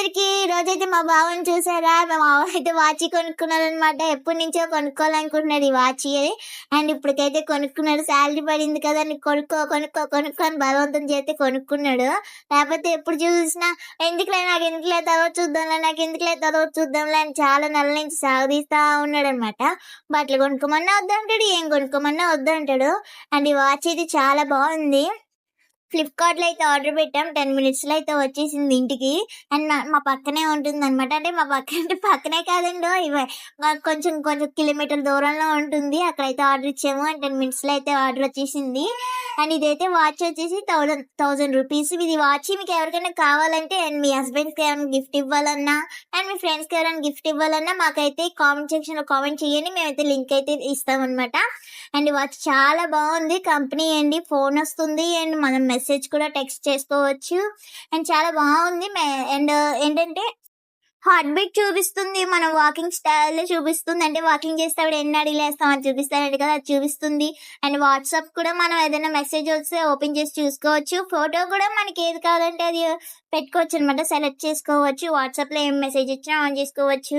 అందరికి రోజైతే మా బావని చూసారా? మా బావ అయితే వాచి కొనుక్కున్నారు అనమాట ఎప్పటి నుంచో కొనుక్కోవాలనుకుంటున్నారు ఈ వాచి అండ్ ఇప్పటికైతే కొనుక్కున్నాడు. శాలరీ పడింది కదా నీకు కొనుక్కో కొనుక్కో కొనుక్కో అని బలవంతం చేస్తే కొనుక్కున్నాడు. లేకపోతే ఎప్పుడు చూసినా ఎందుకులే నాకు ఎందుకులే తర్వాత చూద్దాంలే నాకు ఎందుకులే తర్వాత చూద్దాంలే అని చాలా నెలల నుంచి సాగదీస్తా ఉన్నాడు అనమాట బట్టలు కొనుక్కోమన్నా వద్దంటాడు ఏం కొనుక్కోమన్నా వద్దంటాడు. అండ్ ఈ వాచ్ అయితే చాలా బాగుంది. ఫ్లిప్కార్ట్లో అయితే ఆర్డర్ పెట్టాం. టెన్ మినిట్స్లో అయితే వచ్చేసింది ఇంటికి. అండ్ మా- పక్కనే ఉంటుంది అనమాట అంటే మా పక్క అంటే పక్కనే కాదండి ఇవే మాకు కొంచెం కొంచెం కిలోమీటర్ దూరంలో ఉంటుంది. అక్కడైతే ఆర్డర్ ఇచ్చాము. అండ్ టెన్ మినిట్స్లో అయితే ఆర్డర్ వచ్చేసింది. అండ్ ఇదైతే వాచ్ వచ్చేసి థౌజండ్ థౌజండ్ రూపీస్. ఇది వాచ్ మీకు ఎవరికైనా కావాలంటే అండ్ మీ హస్బెండ్స్కి ఏమైనా గిఫ్ట్ ఇవ్వాలన్నా అండ్ మీ ఫ్రెండ్స్కి ఎవరైనా గిఫ్ట్ ఇవ్వాలన్నా మాకైతే కామెంట్ సెక్షన్లో కామెంట్ చేయండి. మేమైతే లింక్ అయితే ఇస్తామన్నమాట. అండ్ వాచ్ చాలా బాగుంది. కంపెనీ అండి. ఫోన్ వస్తుంది అండ్ మనం మెసేజ్ కూడా టెక్స్ట్ చేసుకోవచ్చు. అండ్ చాలా బాగుంది. అండ్ ఏంటంటే హార్ట్ బీట్ చూపిస్తుంది మనం వాకింగ్ స్టైల్ చూపిస్తుంది. అంటే వాకింగ్ చేసేటప్పుడు ఎన్ని అడిగి వేస్తాం అని కదా అది చూపిస్తుంది. అండ్ వాట్సాప్ కూడా మనం ఏదైనా మెసేజ్ వస్తే ఓపెన్ చేసి చూసుకోవచ్చు. ఫోటో కూడా మనకి ఏది కావాలంటే అది పెట్టుకోవచ్చు అనమాట సెలెక్ట్ చేసుకోవచ్చు. వాట్సాప్లో ఏం మెసేజ్ ఇచ్చినా ఆన్ చేసుకోవచ్చు.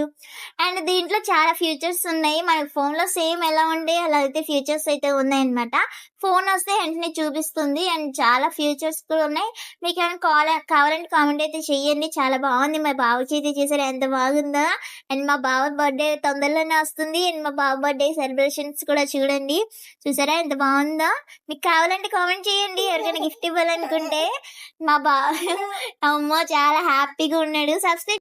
అండ్ దీంట్లో చాలా ఫ్యూచర్స్ ఉన్నాయి. మన ఫోన్లో సేమ్ ఎలా ఉండే అలా అయితే ఫ్యూచర్స్ అయితే ఉన్నాయన్నమాట ఫోన్ వస్తే వెంటనే చూపిస్తుంది. అండ్ చాలా ఫ్యూచర్స్ కూడా ఉన్నాయి. మీకు ఏమైనా కాల్ కావాలంటే కామెంట్ అయితే చెయ్యండి చాలా బాగుంది. మా బాబు చేతి చేశారు ఎంత బాగుందో? అండ్ మా బావ బర్త్డే తొందరలోనే వస్తుంది. అండ్ మా బావ బర్త్డే సెలబ్రేషన్స్ కూడా చూడండి. చూసారా? ఎంత బాగుందో? మీకు కావాలంటే కామెంట్ చేయండి. ఎవరికైనా గిఫ్ట్ ఇవ్వాలనుకుంటే. మా బావ అమ్మో చాలా హ్యాపీగా ఉన్నాడు. సబ్స్క్రైబ్